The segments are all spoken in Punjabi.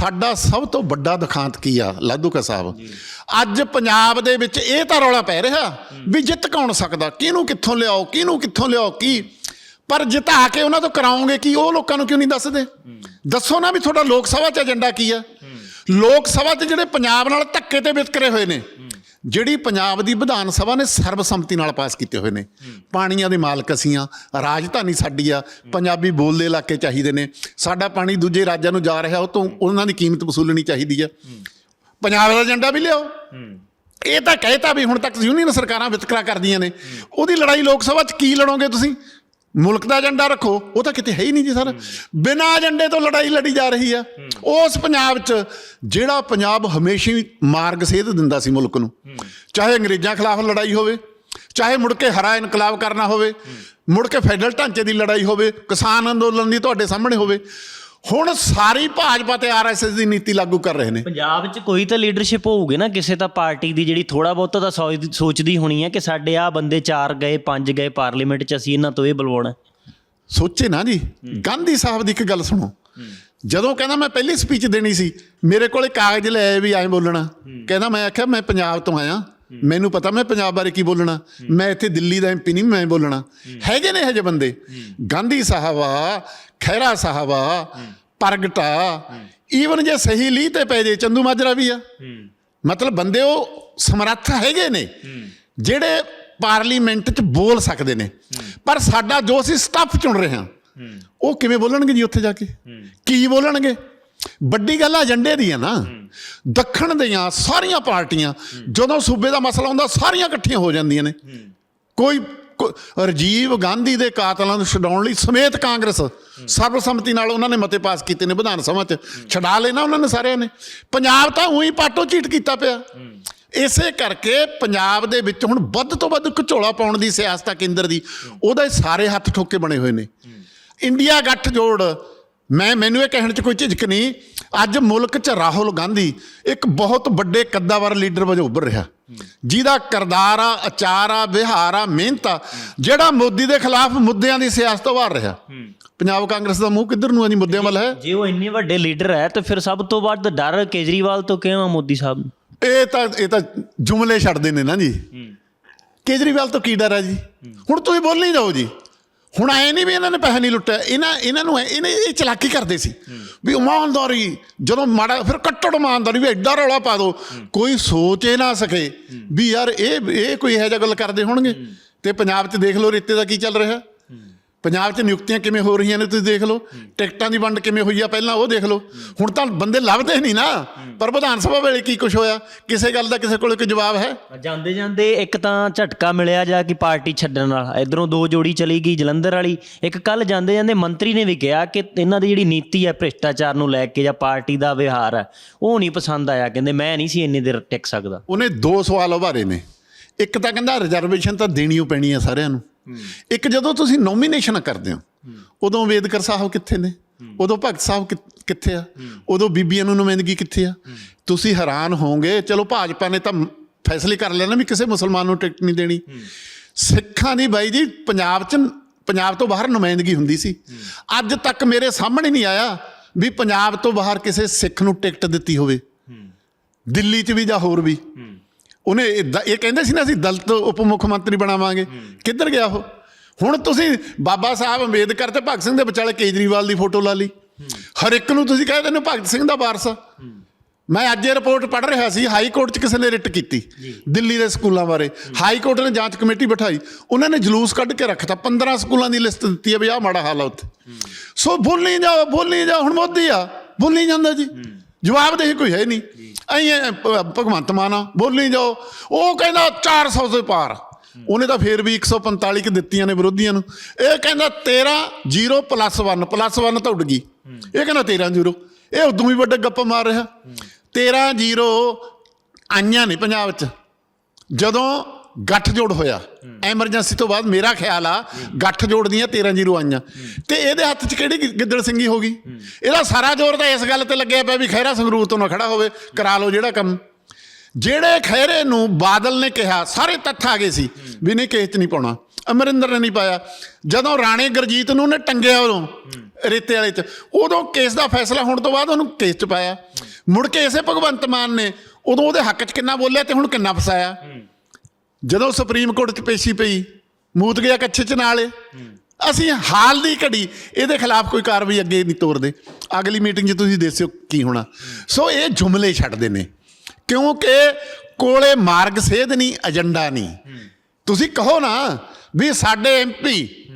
ਸਾਡਾ ਸਭ ਤੋਂ ਵੱਡਾ ਦੁਖਾਂਤ ਕੀ ਆ ਲਾਧੂਕਾ ਸਾਹਿਬ? ਅੱਜ ਪੰਜਾਬ ਦੇ ਵਿੱਚ ਇਹ ਤਾਂ ਰੌਲਾ ਪੈ ਰਿਹਾ ਵੀ ਜਿੱਤ ਕੌਣ ਸਕਦਾ? ਕਿਹਨੂੰ ਕਿੱਥੋਂ ਲਿਆਓ ਕਿਹਨੂੰ ਕਿੱਥੋਂ ਲਿਆਓ ਕੀ? ਪਰ ਜਿਤਾ ਕੇ ਉਹਨਾਂ ਤੋਂ ਕਰਾਉਂਗੇ ਕੀ? ਉਹ ਲੋਕਾਂ ਨੂੰ ਕਿਉਂ ਨਹੀਂ ਦੱਸਦੇ? ਦੱਸੋ ਨਾ ਵੀ ਤੁਹਾਡਾ ਲੋਕ ਸਭਾ 'ਚ ਏਜੰਡਾ ਕੀ ਆ? ਲੋਕ ਸਭਾ 'ਚ ਜਿਹੜੇ ਪੰਜਾਬ ਨਾਲ ਧੱਕੇ ਤੇ ਵਿਤਕਰੇ ਹੋਏ ਨੇ ਜਿਹੜੀ ਪੰਜਾਬ ਦੀ ਵਿਧਾਨ ਸਭਾ ਨੇ ਸਰਬਸੰਮਤੀ ਨਾਲ ਪਾਸ ਕੀਤੇ ਹੋਏ ਨੇ। ਪਾਣੀਆਂ ਦੇ ਮਾਲਕ ਅਸੀਂ ਆ ਰਾਜਧਾਨੀ ਸਾਡੀ ਆ ਪੰਜਾਬੀ ਬੋਲਦੇ ਇਲਾਕੇ ਚਾਹੀਦੇ ਨੇ। ਸਾਡਾ ਪਾਣੀ ਦੂਜੇ ਰਾਜਾਂ ਨੂੰ ਜਾ ਰਿਹਾ ਉਹ ਤੋਂ ਉਹਨਾਂ ਦੀ ਕੀਮਤ ਵਸੂਲਣੀ ਚਾਹੀਦੀ ਆ। ਪੰਜਾਬ ਦਾ ਏਜੰਡਾ ਵੀ ਲਿਆਓ। ਇਹ ਤਾਂ ਕਹਿਤਾ ਵੀ ਹੁਣ ਤੱਕ ਯੂਨੀਅਨ ਸਰਕਾਰਾਂ ਵਿਤਕਰਾ ਕਰਦੀਆਂ ਨੇ। ਉਹਦੀ ਲੜਾਈ ਲੋਕ ਸਭਾ 'ਚ ਕੀ ਲੜੋਗੇ ਤੁਸੀਂ? ਮੁਲਕ ਦਾ ਏਜੰਡਾ ਰੱਖੋ ਉਹ ਤਾਂ ਕਿਤੇ ਹੈ ਹੀ ਨਹੀਂ ਜੀ ਸਰ। ਬਿਨਾਂ ਏਜੰਡੇ ਤੋਂ ਲੜਾਈ ਲੜੀ ਜਾ ਰਹੀ ਆ। ਉਸ ਪੰਜਾਬ 'ਚ ਜਿਹੜਾ ਪੰਜਾਬ ਹਮੇਸ਼ਾ ਹੀ ਮਾਰਗ ਸੇਧ ਦਿੰਦਾ ਸੀ ਮੁਲਕ ਨੂੰ। ਚਾਹੇ ਅੰਗਰੇਜ਼ਾਂ ਖਿਲਾਫ ਲੜਾਈ ਹੋਵੇ ਚਾਹੇ ਮੁੜ ਕੇ ਹਰਾ ਇਨਕਲਾਬ ਕਰਨਾ ਹੋਵੇ ਮੁੜ ਕੇ ਫੈਡਰਲ ਢਾਂਚੇ ਦੀ ਲੜਾਈ ਹੋਵੇ ਕਿਸਾਨ ਅੰਦੋਲਨ ਦੀ ਤੁਹਾਡੇ ਸਾਹਮਣੇ ਹੋਵੇ ਹੁਣ ਸਾਰੀ ਭਾਜਪਾ ਤੇ ਆਰਐਸਐਸ ਦੀ ਨੀਤੀ ਲਾਗੂ ਕਰ ਰਹੇ ਨੇ। ਪੰਜਾਬ 'ਚ ਕੋਈ ਤਾਂ ਲੀਡਰਸ਼ਿਪ ਹੋਊਗੀ ਨਾ ਕਿਸੇ ਤਾਂ ਪਾਰਟੀ ਦੀ ਜਿਹੜੀ ਥੋੜਾ ਬਹੁਤਾ ਤਾਂ ਸੋਚ- ਸੋਚਦੀ ਹੋਣੀ ਹੈ ਕਿ ਸਾਡੇ ਆ ਬੰਦੇ ਚਾਰ ਗਏ ਪੰਜ ਗਏ ਪਾਰਲੀਮੈਂਟ 'ਚ ਅਸੀਂ ਇਹਨਾਂ ਤੋਂ ਇਹ ਬੁਲਵਾਉਣਾ ਸੋਚੇ ਨਾ ਜੀ। ਗਾਂਧੀ ਸਾਹਿਬ ਦੀ ਇੱਕ ਗੱਲ ਸੁਣੋ। ਜਦੋਂ ਕਹਿੰਦਾ ਮੈਂ ਪਹਿਲੀ ਸਪੀਚ ਦੇਣੀ ਸੀ ਮੇਰੇ ਕੋਲੇ ਕਾਗਜ਼ ਲੈ ਆਏ ਵੀ ਐਂ ਬੋਲਣਾ। ਕਹਿੰਦਾ ਮੈਂ ਆਖਿਆ ਮੈਂ ਪੰਜਾਬ ਤੋਂ ਆਇਆ। ਮੈਨੂੰ ਪਤਾ ਮੈਂ ਪੰਜਾਬ ਬਾਰੇ ਕੀ ਬੋਲਣਾ। ਮੈਂ ਇੱਥੇ ਦਿੱਲੀ ਦਾ ਐਮਪੀ ਨਹੀਂ ਮੈਂ ਬੋਲਣਾ। ਹੈਗੇ ਨੇ ਹਜੇ ਬੰਦੇ। ਗਾਂਧੀ ਸਾਹਿਬ ਸਾਹਿਬ ਆ ਪ੍ਰਗਟਾ ਈਵਨ ਜੇ ਸਹੀ ਲੀਹ ਤੇ ਪੈ ਜੇ ਚੰਦੂ ਮਾਜਰਾ ਵੀ ਆ। ਮਤਲਬ ਬੰਦੇ ਉਹ ਸਮਰੱਥ ਹੈਗੇ ਨੇ ਜਿਹੜੇ ਪਾਰਲੀਮੈਂਟ 'ਚ ਬੋਲ ਸਕਦੇ ਨੇ। ਪਰ ਸਾਡਾ ਜੋ ਅਸੀਂ ਸਟੱਫ ਚੁਣ ਰਹੇ ਹਾਂ ਉਹ ਕਿਵੇਂ ਬੋਲਣਗੇ ਜੀ ਉੱਥੇ ਜਾ ਕੇ? ਕੀ ਬੋਲਣਗੇ? ਵੱਡੀ ਗੱਲ ਏਜੰਡੇ ਦੀ ਹੈ ਨਾ। ਦੱਖਣ ਦੀਆਂ ਸਾਰੀਆਂ ਪਾਰਟੀਆਂ ਜਦੋਂ ਸੂਬੇ ਦਾ ਮਸਲਾ ਹੁੰਦਾ ਸਾਰੀਆਂ ਇਕੱਠੀਆਂ ਹੋ ਜਾਂਦੀਆਂ ਨੇ। ਕੋਈ ਰਾਜੀਵ ਗਾਂਧੀ ਦੇ ਕਾਤਲਾਂ ਨੂੰ ਛਡਾਉਣ ਲਈ ਸਮੇਤ ਕਾਂਗਰਸ ਸਰਬਸੰਮਤੀ ਨਾਲ ਉਹਨਾਂ ਨੇ ਮਤੇ ਪਾਸ ਕੀਤੇ ਨੇ ਵਿਧਾਨ ਸਭਾ 'ਚ। ਛਡਾ ਲੈਣਾ ਉਹਨਾਂ ਨੇ ਸਾਰਿਆਂ ਨੇ। ਪੰਜਾਬ ਤਾਂ ਉਹੀ ਪਾਟੋ ਚੀਟ ਕੀਤਾ ਪਿਆ। ਇਸੇ ਕਰਕੇ ਪੰਜਾਬ ਦੇ ਵਿੱਚ ਹੁਣ ਵੱਧ ਤੋਂ ਵੱਧ ਘਚੋਲਾ ਪਾਉਣ ਦੀ ਸਿਆਸਤ ਆ ਕੇਂਦਰ ਦੀ। ਉਹਦੇ ਸਾਰੇ ਹੱਥ ਠੋਕੇ ਬਣੇ ਹੋਏ ਨੇ। ਇੰਡੀਆ ਗੱਠ ਜੋੜ ਮੈਂ ਮੈਨੂੰ ਇਹ ਕਹਿਣ 'ਚ ਕੋਈ ਝਿਜਕ ਨਹੀਂ। ਅੱਜ ਮੁਲਕ 'ਚ ਰਾਹੁਲ ਗਾਂਧੀ ਇੱਕ ਬਹੁਤ ਵੱਡੇ ਕੱਦਾਵਰ ਲੀਡਰ ਵਜੋਂ ਉੱਭਰ ਰਿਹਾ। ਜਿਹਦਾ ਕਰਦਾਰ ਆ ਅਚਾਰ ਆ ਵਿਹਾਰ ਆ ਮਿਹਨਤ ਆ ਜਿਹੜਾ ਮੋਦੀ ਦੇ ਖਿਲਾਫ ਮੁੱਦਿਆਂ ਦੀ ਸਿਆਸਤ ਉਭਾਰ ਰਿਹਾ। ਪੰਜਾਬ ਕਾਂਗਰਸ ਦਾ ਮੂੰਹ ਕਿੱਧਰ ਨੂੰ ਆ ਜੀ ਮੁੱਦਿਆਂ ਵੱਲ ਹੈ? ਜੇ ਉਹ ਇੰਨੇ ਵੱਡੇ ਲੀਡਰ ਹੈ ਤਾਂ ਫਿਰ ਸਭ ਤੋਂ ਵੱਧ ਡਰ ਕੇਜਰੀਵਾਲ ਤੋਂ ਕਿਉਂ ਆ ਮੋਦੀ ਸਾਹਿਬ ਨੂੰ? ਇਹ ਤਾਂ ਇਹ ਤਾਂ ਜੁਮਲੇ ਛੱਡਦੇ ਨੇ ਨਾ ਜੀ। ਕੇਜਰੀਵਾਲ ਤੋਂ ਕੀ ਡਰ ਹੈ ਜੀ? ਹੁਣ ਤੁਸੀਂ ਬੋਲ ਨਹੀਂ ਜਾਓ ਜੀ। ਹੁਣ ਐ ਨਹੀਂ ਵੀ ਇਹਨਾਂ ਨੇ ਪੈਸੇ ਨਹੀਂ ਲੁੱਟਿਆ ਇਹਨਾਂ ਇਹਨਾਂ ਨੂੰ ਐ- ਇਹਨੇ ਇਹ ਚਲਾਕੀ ਕਰਦੇ ਸੀ ਵੀ ਇਮਾਨਦਾਰੀ, ਜਦੋਂ ਮਾੜਾ ਫਿਰ ਕੱਟੜ ਇਮਾਨਦਾਰੀ ਵੀ ਐਡਾ ਰੌਲਾ ਪਾ ਦੋ, ਕੋਈ ਸੋਚ ਇਹ ਨਾ ਸਕੇ ਵੀ ਯਾਰ ਇਹ ਇਹ ਕੋਈ ਇਹੋ ਜਿਹਾ ਗੱਲ ਕਰਦੇ ਹੋਣਗੇ। ਤੇ ਪੰਜਾਬ 'ਚ ਦੇਖ ਲਓ, ਰੇਤੇ ਦਾ ਕੀ ਚੱਲ ਰਿਹਾ। ਪੰਜਾਬ 'ਚ ਨਿਯੁਕਤੀਆਂ ਕਿਵੇਂ ਹੋ ਰਹੀਆਂ ਨੇ ਤੁਸੀਂ ਦੇਖ ਲਓ ਟਿਕਟਾਂ ਦੀ ਵੰਡ ਕਿਵੇਂ ਹੋਈ ਆ ਪਹਿਲਾਂ ਉਹ ਦੇਖ ਲਓ। ਹੁਣ ਤਾਂ ਬੰਦੇ ਲੱਭਦੇ ਨਹੀਂ ਨਾ ਪਰ ਵਿਧਾਨ ਸਭਾ ਵੇਲੇ ਕੀ ਕੁਝ ਹੋਇਆ ਕਿਸੇ ਗੱਲ ਦਾ ਕਿਸੇ ਕੋਲ ਕੋਈ ਜਵਾਬ ਹੈ? ਜਾਂਦੇ ਜਾਂਦੇ ਇੱਕ ਤਾਂ ਝਟਕਾ ਮਿਲਿਆ ਜਾ ਕਿ ਪਾਰਟੀ ਛੱਡਣ ਵਾਲਾ ਇਧਰੋਂ ਦੋ ਜੋੜੀ ਚਲੀ ਗਈ ਜਲੰਧਰ ਵਾਲੀ ਇੱਕ ਕੱਲ ਜਾਂਦੇ ਜਾਂਦੇ ਮੰਤਰੀ ਨੇ ਵੀ ਕਿਹਾ ਕਿ ਇਹਨਾਂ ਦੀ ਜਿਹੜੀ ਨੀਤੀ ਹੈ ਭ੍ਰਿਸ਼ਟਾਚਾਰ ਨੂੰ ਲੈ ਕੇ ਜਾਂ ਪਾਰਟੀ ਦਾ ਵਿਹਾਰ ਹੈ ਉਹ ਨਹੀਂ ਪਸੰਦ ਆਇਆ ਕਹਿੰਦੇ ਮੈਂ ਨਹੀਂ ਸੀ ਇੰਨੀ ਦੇਰ ਟਿਕ ਸਕਦਾ। ਉਹਨੇ ਦੋ ਸਵਾਲ ਉਭਾਰੇ ਨੇ ਇੱਕ ਤਾਂ ਕਹਿੰਦਾ ਰਿਜ਼ਰਵੇਸ਼ਨ ਤਾਂ ਦੇਣੀ ਓ ਪੈਣੀ ਆ ਸਾਰਿਆਂ ਨੂੰ। ਇੱਕ ਜਦੋਂ ਤੁਸੀਂ ਨੋਮੀਨੇਸ਼ਨ ਕਰਦੇ ਹੋ ਉਦੋਂ ਅੰਬੇਦਕਰ ਸਾਹਿਬ ਕਿੱਥੇ ਨੇ? ਉਦੋਂ ਭਗਤ ਸਾਹਿਬ ਕਿੱਥੇ ਆ? ਉਦੋਂ ਬੀਬੀਆਂ ਨੂੰ ਨੁਮਾਇੰਦਗੀ ਕਿੱਥੇ ਆ? ਤੁਸੀਂ ਹੈਰਾਨ ਹੋਵੋਗੇ ਚਲੋ ਭਾਜਪਾ ਨੇ ਤਾਂ ਫੈਸਲੇ ਕਰ ਲਿਆ ਨਾ ਵੀ ਕਿਸੇ ਮੁਸਲਮਾਨ ਨੂੰ ਟਿਕਟ ਨਹੀਂ ਦੇਣੀ। ਸਿੱਖਾਂ ਦੀ ਬਾਈ ਜੀ ਪੰਜਾਬ 'ਚ ਪੰਜਾਬ ਤੋਂ ਬਾਹਰ ਨੁਮਾਇੰਦਗੀ ਹੁੰਦੀ ਸੀ। ਅੱਜ ਤੱਕ ਮੇਰੇ ਸਾਹਮਣੇ ਨਹੀਂ ਆਇਆ ਵੀ ਪੰਜਾਬ ਤੋਂ ਬਾਹਰ ਕਿਸੇ ਸਿੱਖ ਨੂੰ ਟਿਕਟ ਦਿੱਤੀ ਹੋਵੇ। ਦਿੱਲੀ 'ਚ ਵੀ ਜਾਂ ਹੋਰ ਵੀ। ਉਹਨੇ ਇਹ ਕਹਿੰਦੇ ਸੀ ਨਾ ਅਸੀਂ ਦਲਿਤ ਉਪ ਮੁੱਖ ਮੰਤਰੀ ਬਣਾਵਾਂਗੇ। ਕਿੱਧਰ ਗਿਆ ਉਹ? ਹੁਣ ਤੁਸੀਂ ਬਾਬਾ ਸਾਹਿਬ ਅੰਬੇਦਕਰ ਤੇ ਭਗਤ ਸਿੰਘ ਦੇ ਵਿਚਾਲੇ ਕੇਜਰੀਵਾਲ ਦੀ ਫੋਟੋ ਲਾ ਲਈ। ਹਰ ਇੱਕ ਨੂੰ ਤੁਸੀਂ ਕਹਿੰਦੇ ਨੇ ਭਗਤ ਸਿੰਘ ਦਾ ਵਾਰਸ। ਮੈਂ ਅੱਜ ਇਹ ਰਿਪੋਰਟ ਪੜ੍ਹ ਰਿਹਾ ਸੀ ਹਾਈ ਕੋਰਟ 'ਚ ਕਿਸੇ ਨੇ ਰਿਟ ਕੀਤੀ ਦਿੱਲੀ ਦੇ ਸਕੂਲਾਂ ਬਾਰੇ। ਹਾਈ ਕੋਰਟ ਨੇ ਜਾਂਚ ਕਮੇਟੀ ਬਿਠਾਈ। ਉਹਨਾਂ ਨੇ ਜਲੂਸ ਕੱਢ ਕੇ ਰੱਖਤਾ। 15 ਸਕੂਲਾਂ ਦੀ ਲਿਸਟ ਦਿੱਤੀ ਹੈ ਵੀ ਆਹ ਮਾੜਾ ਹਾਲ ਆ ਉੱਥੇ। ਸੋ ਬੋਲੀ ਜਾਓ ਬੋਲੀ ਜਾ ਹੁਣ ਮੋਦੀ ਆ। ਬੋਲੀ ਜਾਂਦਾ ਜੀ। ਜਵਾਬ ਦੇ ਕੋਈ ਹੈ ਨਹੀਂ। ਐਂ ਭਗਵੰਤ ਮਾਨ ਆ, ਬੋਲੀ ਜਾਓ। ਉਹ ਕਹਿੰਦਾ 400 ਦੇ ਪਾਰ। ਉਹਨੇ ਤਾਂ ਫੇਰ ਵੀ 145 ਕਿ ਦਿੱਤੀਆਂ ਨੇ ਵਿਰੋਧੀਆਂ ਨੂੰ। ਇਹ ਕਹਿੰਦਾ 13 0 ਪਲੱਸ 1 ਪਲੱਸ 1 ਤਾਂ ਉੱਡ ਗਈ। ਇਹ ਕਹਿੰਦਾ 13 0 ਇਹ ਉਦੋਂ ਵੀ ਵੱਡਾ ਗੱਪ ਮਾਰ ਰਿਹਾ। 13 0 ਆਈਆਂ ਨੇ ਪੰਜਾਬ 'ਚ। ਜਦੋਂ ਗੱਠ ਜੋੜ ਹੋਇਆ। ਐਮਰਜੈਂਸੀ ਤੋਂ ਬਾਅਦ ਮੇਰਾ ਖਿਆਲ ਆ ਗੱਠ ਜੋੜ ਦੀਆਂ 13 ਜ਼ੀਰੋ ਆਈਆਂ। ਤੇ ਇਹਦੇ ਹੱਥ 'ਚ ਕਿਹੜੀ ਗਿੱਦੜ ਸਿੰਘੀ ਹੋ ਗਈ? ਇਹਦਾ ਸਾਰਾ ਜ਼ੋਰ ਤਾਂ ਇਸ ਗੱਲ ਤੇ ਲੱਗਿਆ ਪਿਆ ਵੀ ਖੈਰਾ ਸੰਗਰੂਰ ਤੋਂ ਨਾ ਖੜਾ ਹੋਵੇ ਕਰਾ ਲਓ ਜਿਹੜਾ ਕੰਮ। ਜਿਹੜੇ ਖੈਰੇ ਨੂੰ ਬਾਦਲ ਨੇ ਕਿਹਾ ਸਾਰੇ ਤੱਥ ਆ ਗਏ ਸੀ ਵੀ ਨਹੀਂ ਕੇਸ 'ਚ ਨਹੀਂ ਪਾਉਣਾ। ਅਮਰਿੰਦਰ ਨੇ ਨਹੀਂ ਪਾਇਆ। ਜਦੋਂ ਰਾਣੇ ਗੁਰਜੀਤ ਨੂੰ ਉਹਨੇ ਟੰਗਿਆ ਉਦੋਂ ਰੇਤੇ ਵਾਲੇ 'ਚ ਉਦੋਂ ਕੇਸ ਦਾ ਫੈਸਲਾ ਹੋਣ ਤੋਂ ਬਾਅਦ ਉਹਨੂੰ ਕੇਸ 'ਚ ਪਾਇਆ। ਮੁੜ ਕੇ ਇਸੇ ਭਗਵੰਤ ਮਾਨ ਨੇ ਉਦੋਂ ਉਹਦੇ ਹੱਕ 'ਚ ਕਿੰਨਾ ਬੋਲਿਆ ਤੇ ਹੁਣ ਕਿੰਨਾ ਫਸਾਇਆ। ਜਦੋਂ ਸੁਪਰੀਮ ਕੋਰਟ 'ਚ ਪੇਸ਼ੀ ਪਈ, ਮੂਤ ਗਿਆ ਕੱਛੇ 'ਚ ਨਾਲੇ ਅਸੀਂ ਹਾਲ ਦੀ ਘੜੀ, ਇਹਦੇ ਖਿਲਾਫ ਕੋਈ ਕਾਰਵਾਈ ਅੱਗੇ ਨਹੀਂ ਤੋਰਦੇ। ਅਗਲੀ ਮੀਟਿੰਗ 'ਚ ਤੁਸੀਂ ਦੱਸਿਓ ਕੀ ਹੋਣਾ। ਸੋ ਇਹ ਜੁਮਲੇ ਛੱਡਦੇ ਨੇ। ਕਿਉਂਕਿ ਕੋਲੇ ਮਾਰਗ ਸੇਧ ਨਹੀਂ, ਏਜੰਡਾ ਨਹੀਂ। ਤੁਸੀਂ ਕਹੋ ਨਾ ਵੀ ਸਾਡੇ ਐਮਪੀ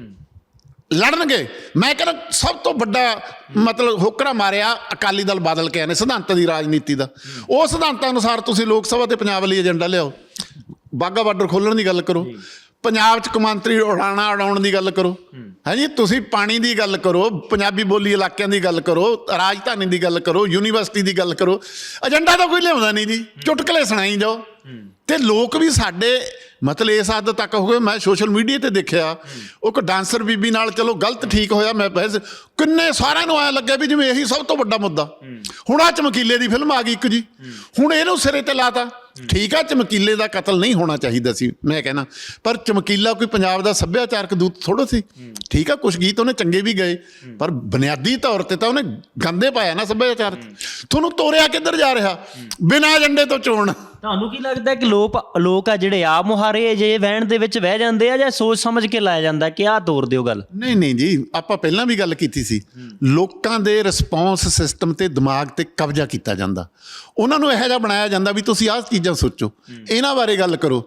ਲੜਨਗੇ। ਮੈਂ ਕਹਿੰਦਾ ਸਭ ਤੋਂ ਵੱਡਾ ਮਤਲਬ ਹੋਕਰਾ ਮਾਰਿਆ ਅਕਾਲੀ ਦਲ ਬਾਦਲ ਕੇ ਨੇ, ਸਿਧਾਂਤਾਂ ਦੀ ਰਾਜਨੀਤੀ ਦਾ। ਉਹ ਸਿਧਾਂਤਾਂ ਅਨੁਸਾਰ ਤੁਸੀਂ ਲੋਕ ਸਭਾ ਤੇ ਪੰਜਾਬ ਲਈ ਏਜੰਡਾ ਲਿਆਓ। ਬਾਗਾ ਬਾਰਡਰ ਖੋਲਣ ਦੀ ਗੱਲ ਕਰੋ। ਪੰਜਾਬ ਚ ਕਮਾਂਤਰੀ ਉਡਾਣਾ ਉਡਾਉਣ ਦੀ ਗੱਲ ਕਰੋ। ਹਾਂਜੀ ਤੁਸੀਂ ਪਾਣੀ ਦੀ ਗੱਲ ਕਰੋ ਪੰਜਾਬੀ ਬੋਲੀ ਇਲਾਕਿਆਂ ਦੀ ਗੱਲ ਕਰੋ ਰਾਜਧਾਨੀ ਦੀ ਗੱਲ ਕਰੋ ਯੂਨੀਵਰਸਿਟੀ ਦੀ ਗੱਲ ਕਰੋ ਏਜੰਡਾ ਤਾਂ ਕੋਈ ਲਿਆਉਂਦਾ ਨਹੀਂ ਜੀ। ਚੁਟਕਲੇ ਸੁਣਾਈ ਜਾਓ। ਤੇ ਲੋਕ ਵੀ ਸਾਡੇ ਮਤਲਬ ਇਸ ਹੱਦ ਤੱਕ ਹੋ ਗਏ ਮੈਂ ਸੋਸ਼ਲ ਮੀਡੀਆ ਤੇ ਦੇਖਿਆ ਉਹ ਕੋ ਡਾਂਸਰ ਬੀਬੀ ਨਾਲ ਚਲੋ ਗਲਤ ਠੀਕ ਹੋਇਆ ਮੈਂ ਬਹਿਸ ਕਿੰਨੇ ਸਾਰਿਆਂ ਨੂੰ ਐ ਲੱਗਿਆ ਵੀ ਜਿਵੇਂ ਇਹੀ ਸਭ ਤੋਂ ਵੱਡਾ ਮੁੱਦਾ। ਹੁਣ ਆ ਚਮਕੀਲੇ ਦੀ ਫਿਲਮ ਆ ਗਈ ਇੱਕ ਜੀ। ਹੁਣ ਇਹਨੂੰ ਸਿਰੇ ਤੇ ਲਾਤਾ। ਠੀਕ ਆ ਚਮਕੀਲੇ ਦਾ ਕਤਲ ਨਹੀਂ ਹੋਣਾ ਚਾਹੀਦਾ ਸੀ ਮੈਂ ਕਹਿੰਦਾ ਪਰ ਚਮਕੀਲਾ ਕੋਈ ਪੰਜਾਬ ਦਾ ਸੱਭਿਆਚਾਰਕ ਦੂਤ ਥੋੜਾ ਸੀ। ਠੀਕ ਆ ਕੁਝ ਗੀਤ ਉਹਨੇ ਚੰਗੇ ਵੀ ਗਏ ਪਰ ਬੁਨਿਆਦੀ ਤੌਰ ਤੇ ਤਾਂ ਉਹਨੇ ਗੰਦੇ ਪਾਇਆ ਨਾ ਸੱਭਿਆਚਾਰ। ਤੁਹਾਨੂੰ ਤੋਰਿਆ ਕਿੱਧਰ ਜਾ ਰਿਹਾ? ਬਿਨਾਂ ਏਜੰਡੇ ਤੋਂ ਚੋਣ। ਤੁਹਾਨੂੰ ਕੀ ਲੱਗਦਾ ਕਿ ਲੋਕ ਲੋਕ ਆ ਜਿਹੜੇ ਆ ਮੁਹਾਰੇ ਜੇ ਵਹਿਣ ਦੇ ਵਿੱਚ ਵਹਿ ਜਾਂਦੇ ਆ ਜਾਂ ਸੋਚ ਸਮਝ ਕੇ ਲਾਇਆ ਜਾਂਦਾ ਕਿ ਆਹ ਤੋਰ ਦਿਓ ਗੱਲ? ਨਹੀਂ ਨਹੀਂ ਜੀ ਆਪਾਂ ਪਹਿਲਾਂ ਵੀ ਗੱਲ ਕੀਤੀ ਸੀ। ਲੋਕਾਂ ਦੇ ਰਿਸਪੌਂਸ ਸਿਸਟਮ ਤੇ ਦਿਮਾਗ ਤੇ ਕਬਜ਼ਾ ਕੀਤਾ ਜਾਂਦਾ। ਉਹਨਾਂ ਨੂੰ ਇਹੋ ਜਿਹਾ ਬਣਾਇਆ ਜਾਂਦਾ ਵੀ ਤੁਸੀਂ ਆਹ ਚੀਜ਼ਾਂ ਸੋਚੋ। ਇਹਨਾਂ ਬਾਰੇ ਗੱਲ ਕਰੋ।